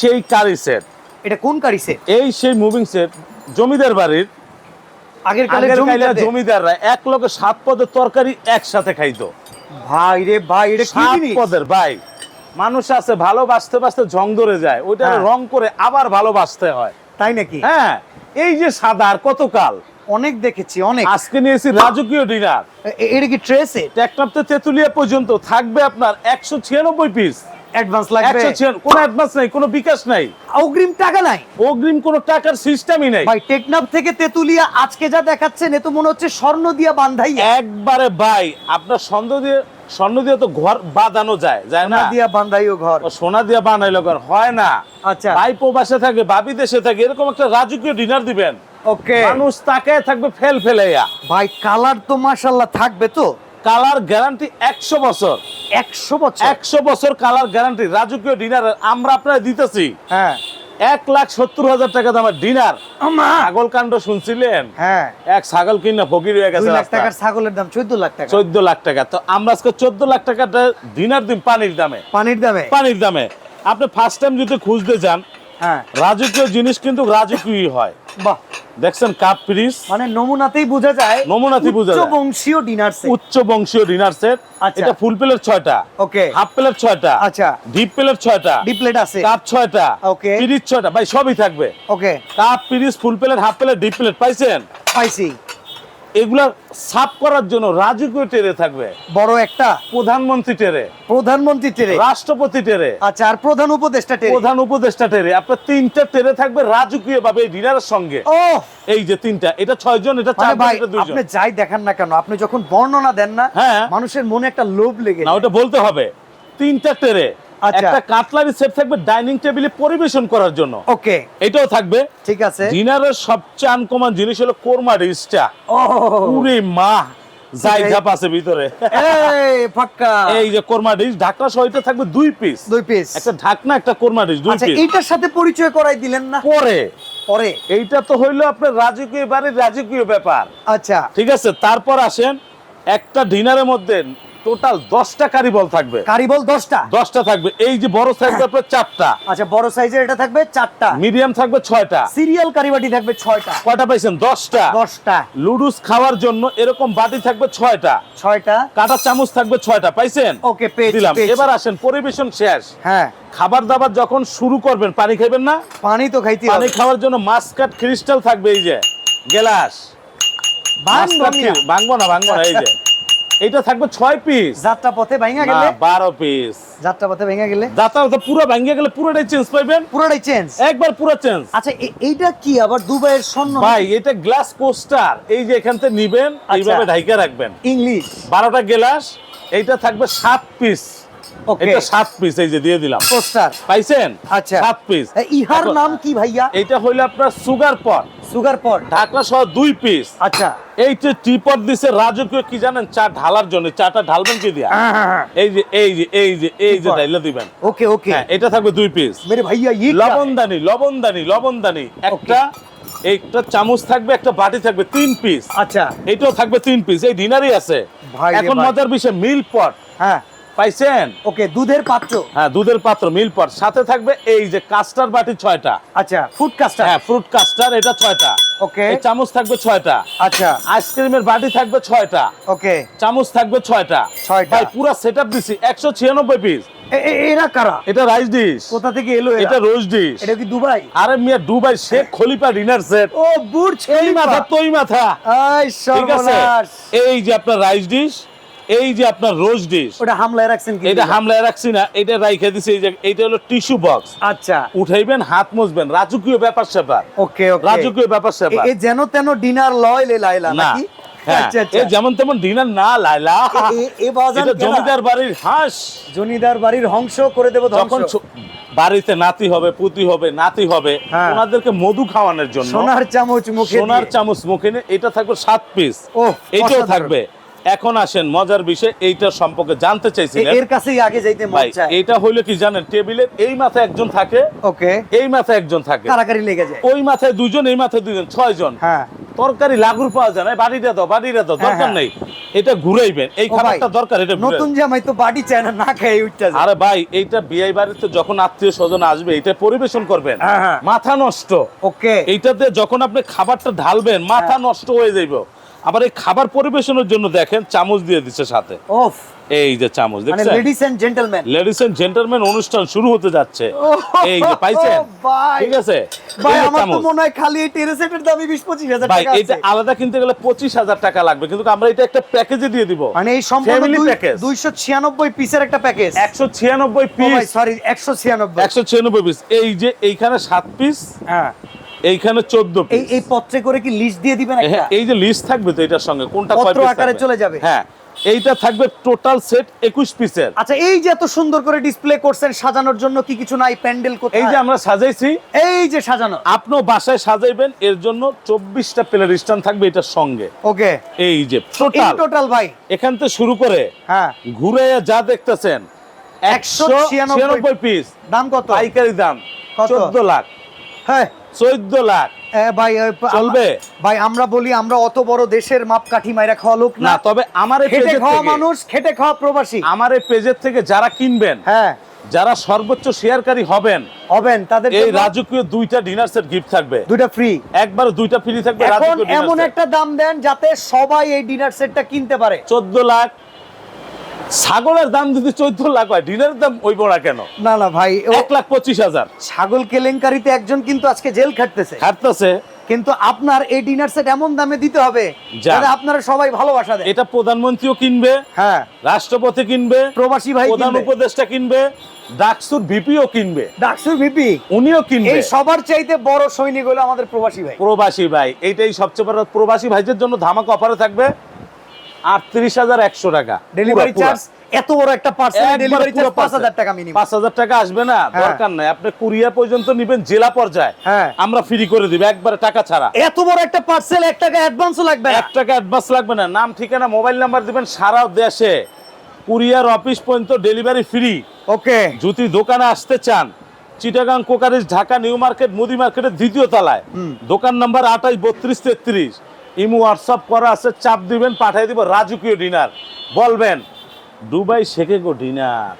সেই কারি সেট এটা কোন কারি সেট এই সেই মুভিং সেট জমিদার বাড়ির। আগের কালে জমিদাররা এক লোকে সাত পদের তরকারি একসাথে খাইতো। ভাই রে ভাই এটা কি সাত পদের ভাই। মানুষ আছে ভালোবাসতে বাসতে জং ধরে যায়। ওইটা হ্যাঁ। রং করে আবার ভালোবাসতে হয়। তাই নাকি? হ্যাঁ। এই যে সাদা আর কতকাল অনেক দেখেছি অনেক। আজকে নিয়েছি রাজকীয় ডিনার এটা কি ট্রে সেট টেকনাপতে তেতুলিয়া পর্যন্ত থাকবে আপনার একশো ছিয়ানব্বই পিস অ্যাডভান্স লাগবে? কোনো অ্যাডভান্স নাই কোনো বিকাশ নাই। অগ্রিম টাকা নাই? অগ্রিম কোনো টাকার সিস্টেমই নাই। ভাই টেকনাফ থেকে তেতুলিয়া আজকে যা দেখাচ্ছেন এ তো মনে হচ্ছে স্বর্ণ দিয়া বান্ধাই একবারে ভাই আপনার স্বর্ণ দিয়ে স্বর্ণ দিয়ে তো ঘর বাঁধানো যায় যায় না? দিয়া বান্ধাইও ঘর। সোনা দিয়ে বানাইলো ঘর হয় না। আচ্ছা। ভাই প্রবাসে থাকে বাবি দেশে থাকে এরকম একটা রাজকীয় ডিনার দিবেন। ওকে। মানুষ তাকে থাকবে ফেল ফেলেয়া ভাই কালার তো মাশাল্লাহ থাকবে তো। কালার গ্যারান্টি একশো বছর। একশো বছর। একশো বছর কালার গ্যারান্টি। রাজকীয় ডিনার আমরা আপনার দিতেছি। হ্যাঁ। এক লাখ সত্তর হাজার টাকা দামের ডিনার। ছাগল কাণ্ড শুনছিলেন? হ্যাঁ। এক ছাগল কিনা ফকির হয়ে গেছে লাখ টাকার ছাগলের দাম চোদ্দ লাখ টাকা। চোদ্দ লাখ টাকা। তো আমরা আজকে চোদ্দ লাখ টাকা ডিনার দিন পানির দামে। পানির দামে। পানির দামে। আপনি ফার্স্ট টাইম যদি খুঁজতে যান হ্যাঁ। রাজকীয় জিনিস কিন্তু রাজকীয় হয়। বাহ। দেখছেন কাপ পিস মানে নমুনাতেই বোঝা যায় নমুনাতেই বোঝা যায়। উচ্চ বংশীয় ডিনার সেট উচ্চ বংশীয় ডিনার সেট আচ্ছা। এটা ফুল প্লেট ছয়টা। ওকে। হাফ প্লেট ছয়টা। আচ্ছা। ডিপ প্লেট ছয়টা। ডিপ্লেট আছে। কাপ ছয়টা। ওকে। পিরিচ ছয়টা। ভাই সবই থাকবে। Okay. Cup পিরিচ full plate half plate deep plate পাইছেন? পাইছি। এগুলা সাফ করার জন্য রাজকীয় টেরে থাকবে। বড় একটা প্রধানমন্ত্রী টেরে। প্রধানমন্ত্রী টেরে। রাষ্ট্রপতি টেরে। আচ্ছা আর প্রধান উপদেষ্টা টেরে। প্রধান উপদেষ্টা টেরে। আপনার তিনটা টেরে থাকবে রাজকীয় ভাবে এই ডিনারের সঙ্গে। ও এই যে তিনটা এটা ছয় জন এটা মানে চার ভাই এটা দুইজন আপনি যাই দেখান না কেন আপনি যখন বর্ণনা দেন না হ্যাঁ। মানুষের মনে একটা লোভ লেগে না ওটা বলতে হবে। তিনটা টেরে। একটা কাটলারি সেট থাকবে ডাইনিং টেবিলে পরিবেশন করার জন্য। ওকে। এটাও থাকবে। ঠিক আছে। ডিনারের সবচেয়ে আনকমন জিনিস হলো কোরমা ডিশটা পুরে মা আছে ভিতরে। এই ফাক্কা। এই যে কোরমা ডিশ ঢাকনা সহ এটা থাকবে দুই পিস দুই পিস একটা ঢাকনা একটা কোরমা ডিশ দুই আচ্ছা পিস এইটার সাথে পরিচয় করাই দিলেন না? পরে। পরে। এইটা তো হইল আপনার রাজকীয় বাড়ির রাজকীয় ব্যাপার। আচ্ছা। ঠিক আছে তারপর আসেন একটা ডিনারের মধ্যে টোটাল দশটা কারিবল থাকবে। কারিবল দশটা? দশটা থাকবে। এই যে বড় থাকবে আপনার চারটা। আচ্ছা বড় সাইজের এটা থাকবে চারটা। মিডিয়াম থাকবে ছয়টা। সিরিয়াল কারিবাটি থাকবে ছয়টা। কয়টা পাইছেন? দশটা। দশটা। লুডুস খাওয়ার জন্য এরকম বাটি থাকবে ছয়টা। ছয়টা। কাটা চামচ থাকবে ছয়টা। পাইছেন? ওকে পেজ দিলাম। এবার আসেন পরিবেশন শেষ। হ্যাঁ। খাবার দাবার যখন শুরু করবেন পানি খাইবেন না? পানি তো খাইতে পানি খাওয়ার জন্য মাস্কাট ক্রিস্টাল থাকবে এই যে। গেলাস। ভাঙবো না ভাঙবো না এই যে। এইটা থাকবে ছয় পিস যাত্রা পথে ভাঙা গেলে? বারো পিস যাত্রা পথে ভেঙে গেলে? যাত্রা তো পুরো ভাঙিয়ে গেলে পুরোটাই চেঞ্জ পাইবেন। পুরোটাই চেঞ্জ একবার পুরো চেঞ্জ আচ্ছা এইটা কি আবার দুবাইয়ের স্বর্ণ? ভাই এটা গ্লাস কোস্টার এই যে এখান থেকে নিবেন আচ্ছা। এইভাবে ঢাইকা রাখবেন। ইংলিশ বারোটা গ্লাস এইটা থাকবে সাত পিস ওকে এটা সাত পিস এই যে দিয়ে দিলাম। পোস্টার পাইছেন? আচ্ছা। সাত পিস ইহার নাম কি ভাইয়া? এইটা হইল আপনার সুগার পট সুগার পট ঢাকনা সহ দুই পিস আচ্ছা। এই যে টিপট দিছে রাজকীয় কি জানেন? চা ঢালার জন্য চাটা ঢালবেন কি দিয়া? হ্যাঁ, হ্যাঁ, হ্যাঁ। এই যে এই যে এই যে এই যে ঢাইলা দিবেন। ওকে ওকে। এটা থাকবে দুই পিস মেরে ভাইয়া ইয়ে ই লবণদানি লবণদানি লবণদানি। একটা একটা চামচ থাকবে একটা বাটি থাকবে তিন পিস আচ্ছা। এটাও থাকবে তিন পিস এই ডিনারই আছে। এখন মজার বিষয় মিল পট। হ্যাঁ। পাইছেন? ওকে দুধের পাত্র। হ্যাঁ দুধের পাত্র মিল পট। সাথে থাকবে এই যে কাস্টার বাটি ছয়টা। আচ্ছা ফুড কাস্টার হ্যাঁ ফ্রুট কাস্টার এটা ছয়টা। ওকে। চামচ থাকবে ছয়টা। আচ্ছা। আইসক্রিমের বাটি থাকবে ছয়টা। ওকে। চামচ থাকবে ছয়টা। ছয়টা। ভাই পুরো সেট আপ দিছি। একশো ছিয়ানব্বই পিস এরা কারা? এটা রাইস ডিশ কোথা থেকে এলো এটা রোজ ডিশ এটা কি দুবাই? আরে মিয়া Dubai Sheikh Khalifa dinner set ও বুর্জ এই মাথা তোই মাথা ঠিক আছে? সর্বনাশ। এই যে আপনার রাইস ডিশ এই যে আপনার রোজ ডিশ ওটা হামলায় রাখছেন কি এটা হামলায় রাখছি না এটা রাইখে দিছি এই যে এইটা হলো টিস্যু বক্স। আচ্ছা। উঠাইবেন হাত মুছবেন রাজকীয় ব্যাপার স্যাপার। ওকে ওকে। রাজকীয় ব্যাপার স্যাপার। এ যেন তেন ডিনার লয় লে লাইলা নাকি? হ্যাঁ আচ্ছা আচ্ছা। যেমন তেমন ডিনার না লাইলা। এ- এটা? জমিদার বাড়ির হাঁস। জমিদার বাড়ির হংস করে দেব যখন বাড়িতে নাতি হবে পুতি হবে নাতি হবে হ্যাঁ। ওনাদেরকে মধু খাওয়ানোর জন্য সোনার চামচ মুখে সোনার চামচ মুখে এটা থাকবে সাত পিস অসাধারণ। থাকবে। এখন আসেন মজার বিষয় এইটার সম্পর্কে জানতে চাইছিলেন। এর কাছেই আগে যাইতে মন চায়। এটা হইল কি জানেন টেবিলের এই মাথায় একজন থাকে ওকে। এই মাথায় একজন থাকে। কারাকারি লেগে যায়। ওই মাথায় দুজন এই মাথায় দুজন ছয় জন হ্যাঁ। তরকারি লাগুর পাওয়া যায় না বাড়িটা দাও বাড়িটা দাও হ্যাঁ, দরকার হ্যাঁ। নেই। এটা ঘুরাইবেন এই খাবারটা দরকার এটা নতুন জামাই তো বাড়ি চায় না না খেয়ে উঠতে আরে ভাই এইটা বিয়ে বাড়িতে যখন আত্মীয় স্বজন আসবে এটা পরিবেশন করবেন। হ্যাঁ। মাথা নষ্ট। ওকে। এইটাতে যখন আপনি খাবারটা ঢালবেন মাথা। নষ্ট হয়ে যাইব। আবার এই খাবার পরিবেশনের জন্য দেখেন চামচ দিয়ে দিচ্ছে সাথে। ওফ। এই যে চামচ মানে দেখছেন? Ladies and gentleman ladies and gentleman অনুষ্ঠান শুরু হতে যাচ্ছে। এই যে পাইছেন? ঠিক আছে? ভাই আমার তো মনে হয় খালি এই টেরে সেটের দামই বিশ পঁচিশ হাজার ভাই এটা আলাদা কিনতে গেলে পঁচিশ হাজার টাকা লাগবে কিন্তু আমরা এটা একটা প্যাকেজে দিয়ে দিব। মানে এই সম্পূর্ণ Family package। দুইশো ছিয়ানব্বই পিসের একটা প্যাকেজ একশো ছিয়ানব্বই পিস সরি একশো ছিয়ানব্বই। একশো ছিয়ানব্বই পিস এই যে এইখানে সাত পিস হ্যাঁ। এইখানে চোদ্দ এই এই পত্রে করে কি লিস্ট দিয়ে দিবেন একটা? হ্যাঁ এই যে লিস্ট থাকবে তো এটার সঙ্গে কোনটা পত্র আকারে চলে যাবে। হ্যাঁ এইটা থাকবে টোটাল সেট একুশ পিসের আচ্ছা এই যে এত সুন্দর করে ডিসপ্লে করছেন সাজানোর জন্য কি কিছু নাই? প্যান্ডেল কোথায়? এই যে আমরা সাজাইছি। এই যে সাজানো। আপনিও বাসায় সাজাইবেন এর জন্য চব্বিশটা প্লেয়ার স্ট্যান্ড থাকবে এটার সঙ্গে। ওকে। এই যে টোটাল টোটাল ভাই। এখান থেকে শুরু করে হ্যাঁ। ঘুরে যা দেখতেছেন একশো 196 ছিয়ানব্বই পিস দাম কত? পাইকারি দাম কত? চোদ্দ লাখ। হ্যাঁ। চোদ্দ লাখ। ভাই চলবে? ভাই আমরা বলি আমরা অত বড় দেশের মাপকাঠি মাইরা খাওয়া লোক না। না তবে আমার খেটে খাওয়া মানুষ খেটে খাওয়া প্রবাসী। আমার এই পেজের থেকে যারা কিনবেন হ্যাঁ। যারা সর্বোচ্চ শেয়ারকারী হবেন হবেন তাদের এই রাজকীয় দুইটা ডিনার সেট গিফট থাকবে। দুইটা ফ্রি একবার দুইটা ফ্রি থাকবে এখন এমন একটা দাম দেন যাতে সবাই এই ডিনার সেটটা কিনতে পারে। চোদ্দ লাখ ছাগলের দাম যদি চোদ্দ লাখ হয় ডিনারের দাম ওই না কেন? না না ভাই এক লাখ পঁচিশ হাজার। ছাগল কেলেঙ্কারিতে একজন কিন্তু আজকে জেল খাটতেছে। খাটতেছে। কিন্তু আপনার এই ডিনার সেট এমন দামে দিতে হবে যাতে আপনারা সবাই ভালোবাসা দেয়। এটা প্রধানমন্ত্রীও কিনবে হ্যাঁ। রাষ্ট্রপতি কিনবে প্রবাসী ভাই প্রধান। উপদেষ্টা কিনবে ডাকসুর ভিপিও কিনবে। ডাকসু ভিপি? উনিও কিনবে। এই সবার চাইতে বড় সৈনিক হলো আমাদের প্রবাসী ভাই। প্রবাসী ভাই এইটাই সবচেয়ে বড়। প্রবাসী ভাইদের জন্য ধামাকা অফারে থাকবে। আটত্রিশ হাজার একশো টাকা। ডেলিভারি। চার্জ এত বড় একটা পার্সেল ডেলিভারি চার্জ পাঁচ parcel। হাজার টাকা মিনিমাম পাঁচ হাজার টাকা আসবে না হ্যাঁ। দরকার নাই। আপনি কুরিয়ার পর্যন্ত নিবেন জেলা পর্যায়ে। হ্যাঁ। আমরা ফ্রি করে দিব একবারে টাকা ছাড়া। এত বড় একটা পার্সেল টাকা অ্যাডভান্সও লাগবে না। টাকা অ্যাডভান্স লাগবে না। নাম ঠিকানা মোবাইল নাম্বার দিবেন সারা দেশে। কুরিয়ার অফিস পর্যন্ত ডেলিভারি ফ্রি ওকে যদি দোকানে আসতে চান Chittagong crockeries Dhaka new market মুদি মার্কেটের দ্বিতীয় তলায়। দোকান নাম্বার আঠাশ বত্রিশ তেত্রিশ। ইমু হোয়াটসঅ্যাপ করা আছে, চাপ দিবেন, পাঠিয়ে দিব রাজকীয় ডিনার। বলবেন, দুবাই শেখে গো ডিনার?